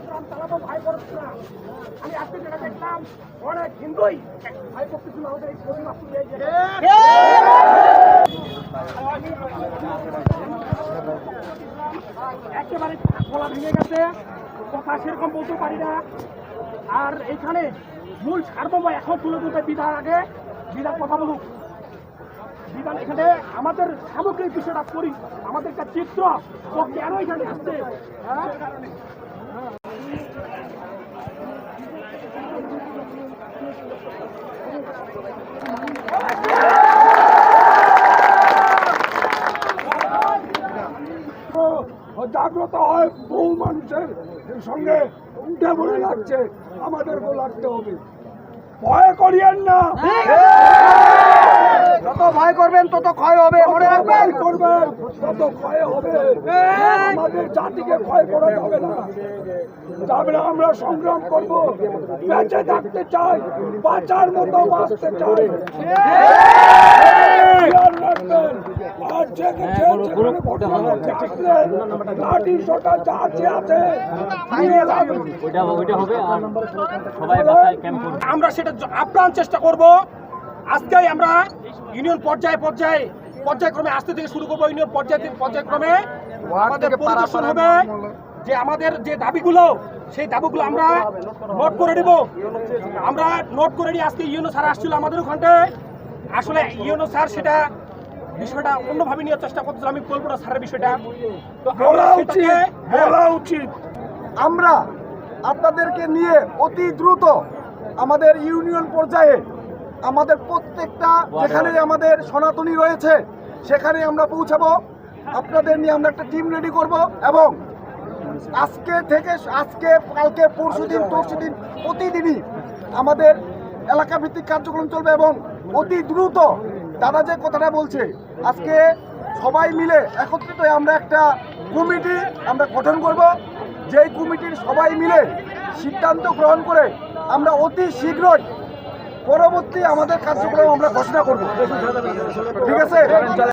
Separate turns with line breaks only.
সংগ্রাম চালাবো, ভয় করছি না। আমি আজকে যেটা দেখলাম, অনেক হিন্দুই ভাই করতেছিল আমাদের এই পরিবার একেবারে গলা ভেঙে গেছে। কথা সেরকম বলতে পারি না। আর এখানে মূল সার্বম এখন তুলে তুলতে বিধান আগে। বিধার কথা বলুক। বিধান এখানে আমাদের সামগ্রিক বিষয়টা করি। আমাদের একটা চিত্র। ও কেন এখানে আসছে? হ্যাঁ?
জাগ্রত হয় বহু মানুষের। সঙ্গে উঠে পড়ে লাগছে আমাদেরকেও লাগতে হবে। ভয় করিয়েন না।
যত ভয় করবেন তত ক্ষয় হবে মনে রাখবেন?
করবেন তত ক্ষয় হবে। আমাদের জাতিকে ভয় করাতে হবে না। না আমরা সংগ্রাম করব। বেঁচে থাকতে চাই বাঁচার মতো বাঁচতে চাই খেয়াল রাখবেন। আর যে- যে- যেখানে ঘটনা ঘটলে লাঠি সোটা যা আছে আছে নিয়ে যাবেন
ওইটা ওইটা হবে আর সবাই বাসায় ক্যাম্প করবে।
আমরা সেটা আপ্রাণ চেষ্টা করব। আজকেই আমরা ইউনিয়ন পর্যায়ে পর্যায়ে পর্যায়ক্রমে আসতে থেকে শুরু করব ইউনিয়ন পর্যায়ে পর্যায়ক্রমে। আমাদের পরিদর্শন হবে যে আমাদের যে দাবিগুলো সেই দাবিগুলো আমরা নোট করে নেব। আমরা নোট করে নিয়ে আজকে ইউনো স্যার আসছিল আমাদের ওখানটা আসলে ইউনো স্যার সেটা বিষয়টা অন্যভাবে নেওয়ার চেষ্টা করছিল আমি বলব না স্যারের বিষয়টা। তো
বলা উচিত বলা উচিত।
আমরা আপনাদেরকে নিয়ে অতি দ্রুত আমাদের ইউনিয়ন পর্যায়ে আমাদের প্রত্যেকটা যেখানে আমাদের সনাতনী রয়েছে সেখানে আমরা পৌঁছাবো। আপনাদের নিয়ে আমরা একটা টিম রেডি করব এবং আজকে থেকে আজকে কালকে পরশু দিন পরশু দিন প্রতিদিনই আমাদের এলাকাভিত্তিক কার্যক্রম চলবে এবং অতি দ্রুত দাদা যে কথাটা বলছে, আজকে সবাই মিলে একত্রিত হয়ে আমরা একটা কমিটি আমরা গঠন করব। যেই কমিটির সবাই মিলে সিদ্ধান্ত গ্রহণ করে আমরা অতি শীঘ্রই পরবর্তী আমাদের কার্যক্রম আমরা ঘোষণা করব। ঠিক আছে?